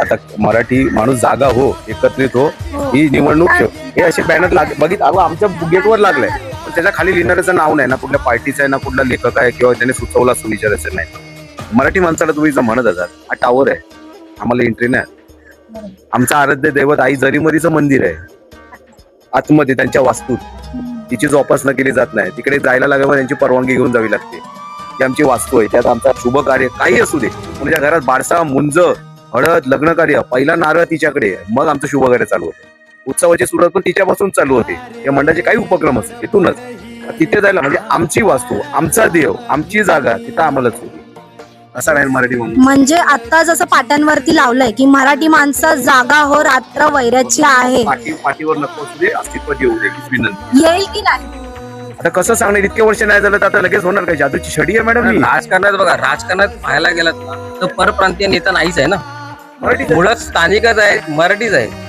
आता मराठी माणूस जागा हो एकत्रित हो ही. निवडणूक ठेव. हे असे बॅनर लाग बघित अगो आमच्या गेटवर लागलंय. पण त्याच्याखाली लिहिणाऱ्याचं नाव नाही ना कुठल्या पार्टीचं आहे ना कुठला लेखक आहे किंवा त्याने सुचवला असं विचारायचं नाही. मराठी माणसाला तुम्ही जर म्हणत असाल हा टावर आहे आम्हाला एंट्री नाही. आमचं आराध्य दैवत आई जरीमरीचं मंदिर आहे. आतमध्ये त्यांच्या वास्तूत. तिची जोपासना केली जात नाही. तिकडे जायला लागल्यावर त्यांची परवानगी घेऊन जावी लागते. ही आमची वास्तू आहे. त्यात आमचा शुभ कार्य काही असू दे. तुमच्या घरात बारसा मुंज हळद लग्न कार्य पहिला नारळ तिच्याकडे. मग आमचं शुभ कार्य चालू होते. उत्सवाची सुरुवात पण तिच्यापासून चालू होते. या मंडळाचे काही उपक्रम असतील तिथूनच. तिथे जायला म्हणजे आमची वास्तू आमचा देव आमची जागा तिथं आम्हालाच होती असा राहील मराठी म्हणजे आता जसं पाट्यांवरती लावलंय की मराठी माणसं जागा हो रात्र वैराची आहे. पाठी पाठीवर नको असू दे अस्तित्वात येऊ दे हीच विनंती येईल की नाही? आता कसं सांगणार इतके वर्ष नाही झालं तर आता लगेच होणार काय? जादूची छडी आहे मॅडम ही. राजकारणात बघा राजकारणात पाहायला गेलात ना तर परप्रांतीय नेता नाहीच आहे ना? मुळात स्थानिकच आहे मराठीच आहे